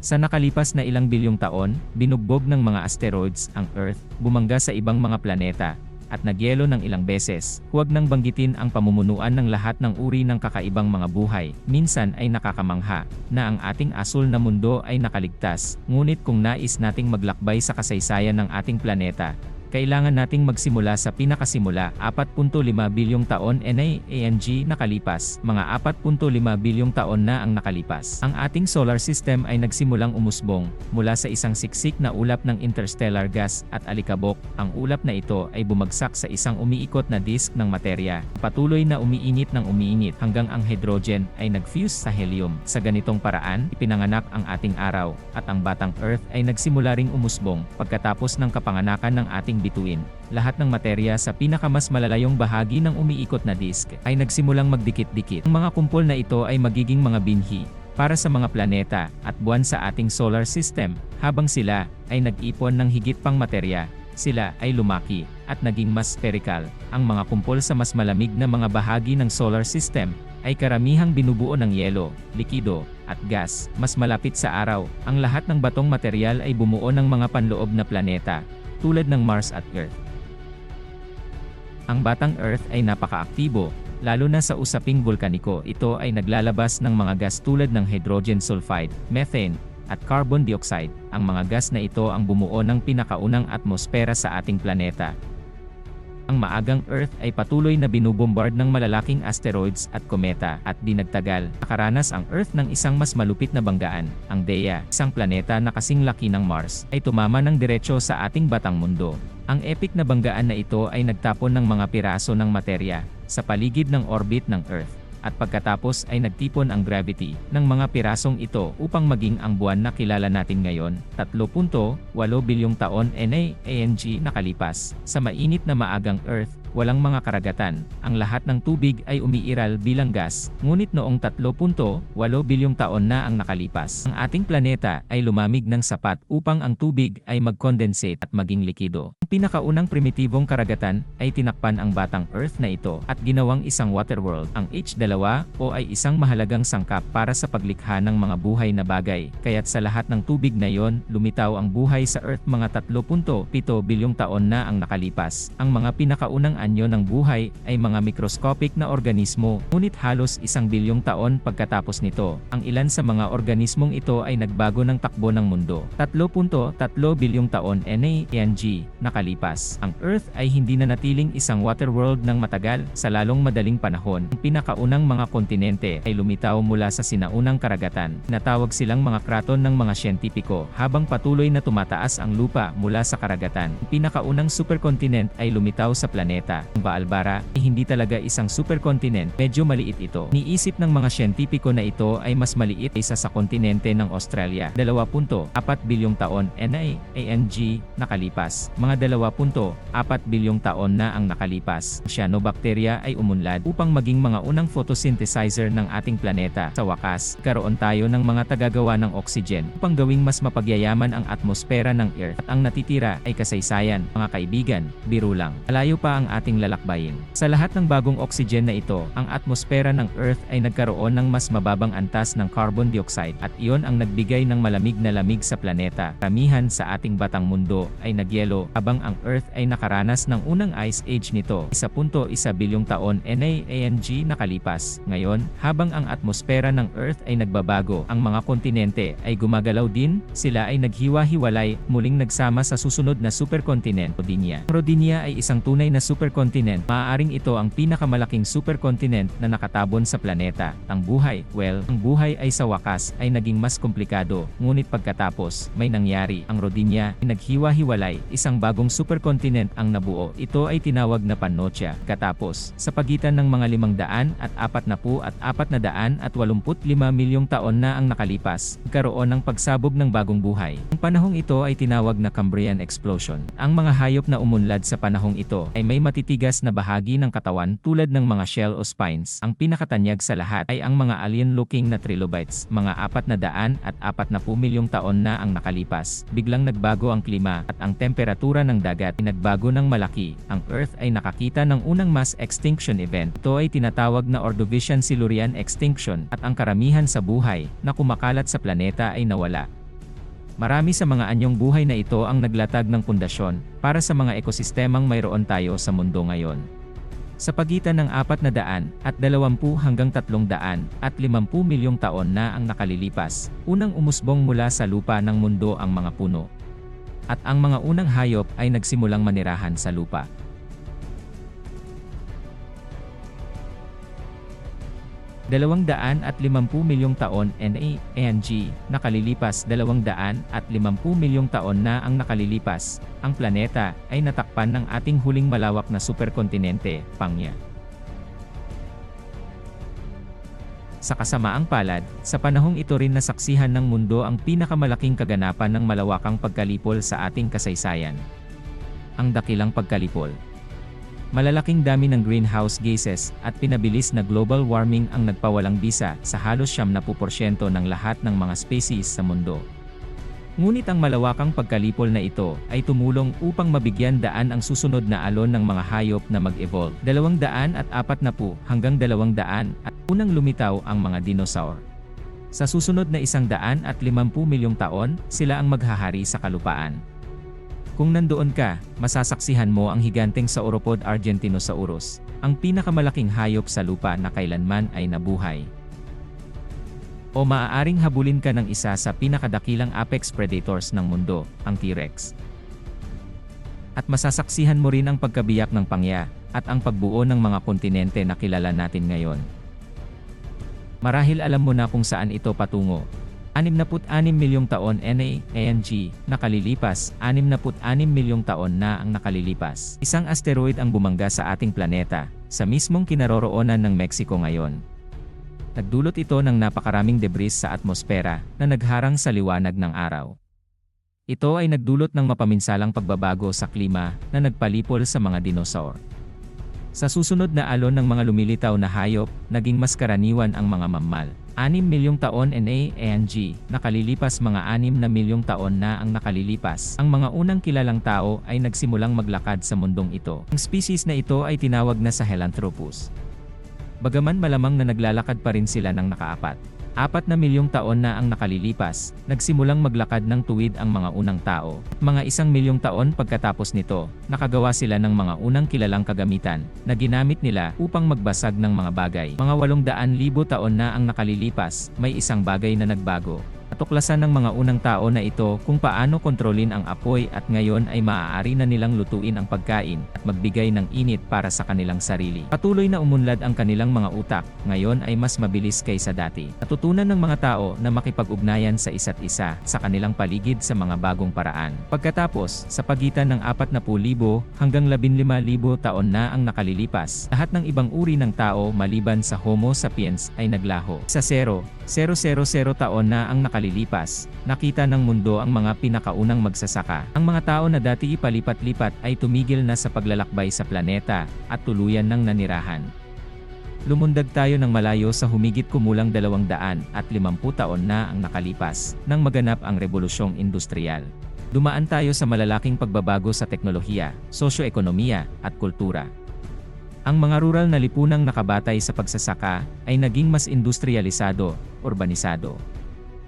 Sa nakalipas na ilang bilyong taon, binugbog ng mga asteroids ang Earth, bumangga sa ibang mga planeta, at nagyelo ng ilang beses. Huwag nang banggitin ang pamumunuan ng lahat ng uri ng kakaibang mga buhay. Minsan ay nakakamangha na ang ating asul na mundo ay nakaligtas. Ngunit kung nais nating maglakbay sa kasaysayan ng ating planeta, kailangan nating magsimula sa pinakasimula, 4.5 bilyong taon NAANG nakalipas, mga 4.5 bilyong taon na ang nakalipas. Ang ating solar system ay nagsimulang umusbong, mula sa isang siksik na ulap ng interstellar gas at alikabok. Ang ulap na ito ay bumagsak sa isang umiikot na disk ng materya. Patuloy na umiinit ng umiinit hanggang ang hydrogen ay nag-fuse sa helium. Sa ganitong paraan, ipinanganak ang ating araw, at ang batang Earth ay nagsimula ring umusbong pagkatapos ng kapanganakan ng ating bituin. Lahat ng materya sa pinakamas malalayong bahagi ng umiikot na disk ay nagsimulang magdikit-dikit. Ang mga kumpol na ito ay magiging mga binhi para sa mga planeta at buwan sa ating solar system. Habang sila ay nag-ipon ng higit pang materya, sila ay lumaki at naging mas spherical. Ang mga kumpol sa mas malamig na mga bahagi ng solar system ay karamihang binubuo ng yelo, likido, at gas. Mas malapit sa araw, ang lahat ng batong material ay bumuo ng mga panloob na planeta, tulad ng Mars at Earth. Ang batang Earth ay napakaaktibo, lalo na sa usaping vulkaniko. Ito ay naglalabas ng mga gas tulad ng hydrogen sulfide, methane, at carbon dioxide. Ang mga gas na ito ang bumuo ng pinakaunang atmosfera sa ating planeta. Ang maagang Earth ay patuloy na binubombard ng malalaking asteroids at kometa at di nagtagal, nakaranas ang Earth ng isang mas malupit na banggaan. Ang Dea, isang planeta na kasing laki ng Mars, ay tumama ng diretsyo sa ating batang mundo. Ang epic na banggaan na ito ay nagtapon ng mga piraso ng materya sa paligid ng orbit ng Earth at pagkatapos ay nagtipon ang gravity ng mga pirasong ito upang maging ang buwan na kilala natin ngayon, 3.8 bilyong taon NAANG nakalipas, sa mainit na maagang Earth, walang mga karagatan, ang lahat ng tubig ay umiiral bilang gas, ngunit noong 3.8 bilyong taon na ang nakalipas. Ang ating planeta ay lumamig ng sapat upang ang tubig ay mag-condensate at maging likido. Ang pinakaunang primitibong karagatan ay tinakpan ang batang Earth na ito at ginawang isang waterworld. Ang H2 o ay isang mahalagang sangkap para sa paglikha ng mga buhay na bagay, kaya't sa lahat ng tubig na yon, lumitaw ang buhay sa Earth mga 3.7 bilyong taon na ang nakalipas. Ang mga pinakaunang anyo ng buhay ay mga microscopic na organismo, ngunit halos isang bilyong taon pagkatapos nito. Ang ilan sa mga organismong ito ay nagbago ng takbo ng mundo. 3.3 bilyong taon NANG nakalipas. Ang Earth ay hindi na natiling isang waterworld ng matagal sa lalong madaling panahon. Ang pinakaunang mga kontinente ay lumitaw mula sa sinaunang karagatan. Natawag silang mga kraton ng mga siyentipiko habang patuloy na tumataas ang lupa mula sa karagatan. Ang pinakaunang superkontinent ay lumitaw sa planeta planeta. Ang Baalbara ay hindi talaga isang superkontinent, medyo maliit ito. Niisip ng mga siyentipiko na ito ay mas maliit isa sa kontinente ng Australia. 2.4 bilyong taon NAANG nakalipas. Mga 2.4 bilyong taon na ang nakalipas. Cyanobacteria ay umunlad upang maging mga unang photosynthesizer ng ating planeta. Sa wakas, karoon tayo ng mga tagagawa ng oxygen upang gawing mas mapagyayaman ang atmosfera ng Earth at ang natitira ay kasaysayan, mga kaibigan, biro lang. Malayo pa ang lalakbayin. Sa lahat ng bagong oxygen na ito, ang atmosfera ng Earth ay nagkaroon ng mas mababang antas ng carbon dioxide at iyon ang nagbigay ng malamig na lamig sa planeta. Karamihan sa ating batang mundo ay nagyelo habang ang Earth ay nakaranas ng unang ice age nito. 1.1 bilyong taon NAANG nakalipas. Ngayon, habang ang atmosfera ng Earth ay nagbabago, ang mga kontinente ay gumagalaw din, sila ay naghiwa-hiwalay, muling nagsama sa susunod na superkontinent, Rodinia. Rodinia ay isang tunay na super supercontinent, maaaring ito ang pinakamalaking supercontinent na nakatabon sa planeta. Ang buhay, well, ang buhay ay sa wakas ay naging mas komplikado, ngunit pagkatapos, may nangyari. Ang Rodinia ay naghiwa-hiwalay, isang bagong supercontinent ang nabuo. Ito ay tinawag na Pannotia. Katapos, sa pagitan ng mga 500 at 40 at 400 at 85 milyong taon na ang nakalipas, karoon ng pagsabog ng bagong buhay. Ang panahong ito ay tinawag na Cambrian Explosion. Ang mga hayop na umunlad sa panahong ito ay may mati matitigas na bahagi ng katawan tulad ng mga shell o spines. Ang pinakatanyag sa lahat ay ang mga alien-looking na trilobites, mga apat na daan at apat na milyong taon na ang nakalipas. Biglang nagbago ang klima at ang temperatura ng dagat ay nagbago ng malaki. Ang Earth ay nakakita ng unang mass extinction event. Ito ay tinatawag na Ordovician Silurian extinction at ang karamihan sa buhay na kumakalat sa planeta ay nawala. Marami sa mga anyong buhay na ito ang naglatag ng pundasyon para sa mga ekosistemang mayroon tayo sa mundo ngayon. Sa pagitan ng 400 at 20 hanggang 300 at 50 milyong taon na ang nakalilipas, unang umusbong mula sa lupa ng mundo ang mga puno. At ang mga unang hayop ay nagsimulang manirahan sa lupa. Dalawang daan at limampung milyong taon NA-NG, nakalilipas dalawang daan at limampung milyong taon na ang nakalilipas, ang planeta ay natakpan ng ating huling malawak na superkontinente, Pangya. Sa kasamaang palad, sa panahong ito rin nasaksihan ng mundo ang pinakamalaking kaganapan ng malawakang pagkalipol sa ating kasaysayan. Ang dakilang pagkalipol. Malalaking dami ng greenhouse gases at pinabilis na global warming ang nagpawalang bisa sa halos 70% ng lahat ng mga species sa mundo. Ngunit ang malawakang pagkalipol na ito ay tumulong upang mabigyan daan ang susunod na alon ng mga hayop na mag-evolve. Dalawang daan at apat na po hanggang dalawang daan at unang lumitaw ang mga dinosaur. Sa susunod na isang daan at limampu milyong taon, sila ang maghahari sa kalupaan. Kung nandoon ka, masasaksihan mo ang higanteng Sauropod argentinosaurus, ang pinakamalaking hayop sa lupa na kailanman ay nabuhay. O maaaring habulin ka ng isa sa pinakadakilang apex predators ng mundo, ang T-Rex. At masasaksihan mo rin ang pagkabiyak ng pangya, at ang pagbuo ng mga kontinente na kilala natin ngayon. Marahil alam mo na kung saan ito patungo, 66 milyong taon NA-ANG, nakalilipas, 66 milyong taon na ang nakalilipas. Isang asteroid ang bumangga sa ating planeta, sa mismong kinaroroonan ng Mexico ngayon. Nagdulot ito ng napakaraming debris sa atmosfera na nagharang sa liwanag ng araw. Ito ay nagdulot ng mapaminsalang pagbabago sa klima na nagpalipol sa mga dinosaur. Sa susunod na alon ng mga lumilitaw na hayop, naging mas karaniwan ang mga mammal. 6 milyong taon NA-ANG, nakalilipas mga 6 na milyong taon na ang nakalilipas. Ang mga unang kilalang tao ay nagsimulang maglakad sa mundong ito. Ang species na ito ay tinawag na Sahelanthropus. Bagaman malamang na naglalakad pa rin sila ng nakaapat. Apat na milyong taon na ang nakalilipas, nagsimulang maglakad ng tuwid ang mga unang tao. Mga isang milyong taon pagkatapos nito, nakagawa sila ng mga unang kilalang kagamitan na ginamit nila upang magbasag ng mga bagay. Mga walong daan libo taon na ang nakalilipas, may isang bagay na nagbago. Natuklasan ng mga unang tao na ito kung paano kontrolin ang apoy at ngayon ay maaari na nilang lutuin ang pagkain at magbigay ng init para sa kanilang sarili. Patuloy na umunlad ang kanilang mga utak, ngayon ay mas mabilis kaysa dati. Natutunan ng mga tao na makipag-ugnayan sa isa't isa sa kanilang paligid sa mga bagong paraan. Pagkatapos, sa pagitan ng 40,000 hanggang 15,000 taon na ang nakalilipas, lahat ng ibang uri ng tao maliban sa Homo sapiens ay naglaho. Sa 0, 000 taon na ang nakalilipas, nakita ng mundo ang mga pinakaunang magsasaka. Ang mga tao na dati ipalipat-lipat ay tumigil na sa paglalakbay sa planeta, at tuluyan ng nanirahan. Lumundag tayo ng malayo sa humigit kumulang 200 at 50 taon na ang nakalipas, nang maganap ang rebolusyong industrial. Dumaan tayo sa malalaking pagbabago sa teknolohiya, sosyo-ekonomiya, at kultura. Ang mga rural na lipunang nakabatay sa pagsasaka ay naging mas industrialisado, urbanisado.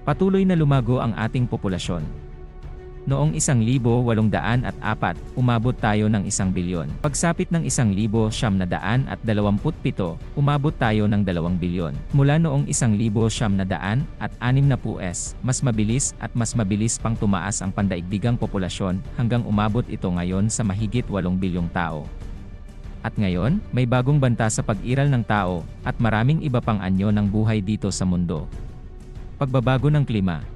Patuloy na lumago ang ating populasyon. Noong 1804, umabot tayo ng 1 bilyon. Pagsapit ng 1,727, umabot tayo ng 2 bilyon. Mula noong 1,760 s, mas mabilis at mas mabilis pang tumaas ang pandaigdigang populasyon hanggang umabot ito ngayon sa mahigit 8 bilyong tao. At ngayon, may bagong banta sa pag-iral ng tao, at maraming iba pang anyo ng buhay dito sa mundo. Pagbabago ng klima.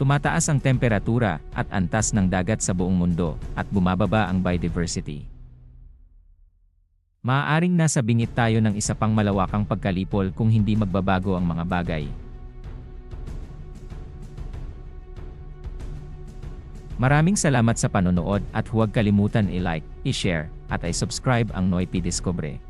Tumataas ang temperatura at antas ng dagat sa buong mundo, at bumababa ang biodiversity. Maaaring nasa bingit tayo ng isa pang malawakang pagkalipol kung hindi magbabago ang mga bagay. Maraming salamat sa panonood at huwag kalimutan i-like, i-share, at i-subscribe ang Noypi Discovery.